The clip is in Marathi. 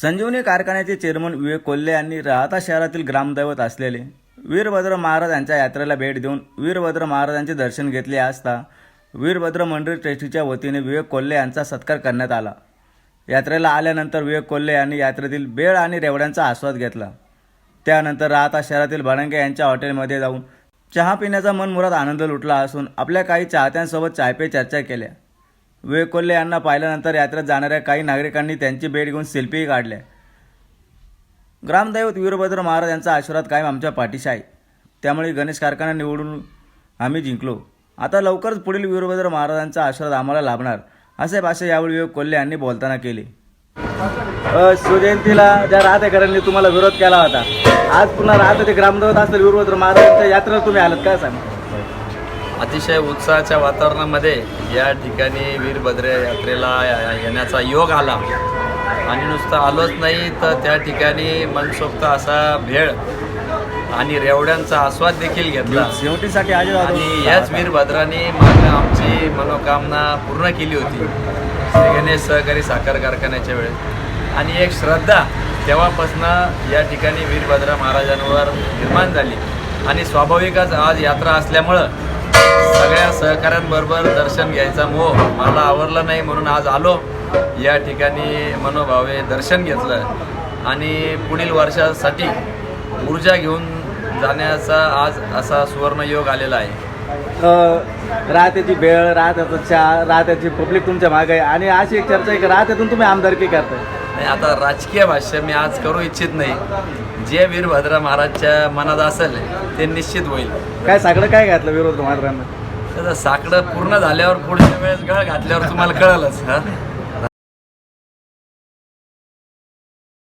संजीवनी कारखान्याचे चेअरमन विवेक कोल्हे यांनी राहता शहरातील ग्रामदैवत असलेले वीरभद्र महाराज यांच्या यात्रेला भेट देऊन वीरभद्र महाराजांचे दर्शन घेतले असता वीरभद्र मंदिर ट्रस्टीच्या वतीने विवेक कोल्हे यांचा सत्कार करण्यात आला. यात्रेला आल्यानंतर विवेक कोल्हे यांनी यात्रेतील बेळ आणि रेवड्यांचा आस्वाद घेतला. त्यानंतर राहता शहरातील भडंगे यांच्या हॉटेलमध्ये जाऊन चहा पिण्याचा मनमुरात आनंद लुटला असून आपल्या काही चाहत्यांसोबत चायपे चर्चा केल्या. वेकोल्ले यांना पाहिल्यानंतर यात्रेत जाणाऱ्या काही नागरिकांनी त्यांची भेट घेऊन सेल्फीही काढल्या. ग्रामदैवत वीरभद्र महाराज यांचा आशीर्वाद कायम आमच्या पाठीशी आहे. त्यामुळे गणेश कारखाना निवडून आम्ही जिंकलो. आता लवकरच पुढील वीरभद्र महाराजांचा आशीर्वाद आम्हाला लाभणार असे भाषा यावेळी विवेक कोल्हे यांनी बोलताना केले. शिवजयंतीला ज्या राहतेकरांनी तुम्हाला विरोध केला होता आज पुन्हा राहते ते ग्रामदैवत असेल वीरभद्र महाराजांच्या यात्रेला तुम्ही आलात काय सांग अतिशय उत्साहाच्या वातावरणामध्ये या ठिकाणी वीरभद्र यात्रेला येण्याचा योग आला. आणि नुसतं आलोच नाही तर त्या ठिकाणी मनसोक्त असा भेळ आणि रेवड्यांचा आस्वाद देखील घेतला. शेवटीसाठी आज आणि याच वीरभद्राने मात्र आमची मनोकामना पूर्ण केली होती. श्री गणेश सहकारी साखर कारखान्याच्या वेळेस. आणि एक श्रद्धा तेव्हापासनं या ठिकाणी वीरभद्रा महाराजांवर निर्माण झाली. आणि स्वाभाविकच आज यात्रा असल्यामुळं सगळ्या सहकाऱ्यांबरोबर दर्शन घ्यायचा मोह मला आवरला नाही म्हणून आज आलो. या ठिकाणी मनोभावे दर्शन घेतलं. आणि पुढील वर्षासाठी ऊर्जा घेऊन जाण्याचा आज असा सुवर्णयोग आलेला आहे. राहत्याची बेळ राहत्याचा चहा राहत्याची पब्लिक तुमच्या मागे आहे. आणि अशी एक चर्चा आहे की राहत्यातून तुम्ही आमदारकी करताय. नाही आता राजकीय भाष्य मी आज करू इच्छित नाही. जे वीरभद्र महाराजच्या मनात असेल ते निश्चित होईल. काय सगळं काय घातलं विरोध महाराजांना? त्याचं साकडं पूर्ण झाल्यावर पुढच्या वेळेस गळ घातल्यावर तुम्हाला कळलंच हा?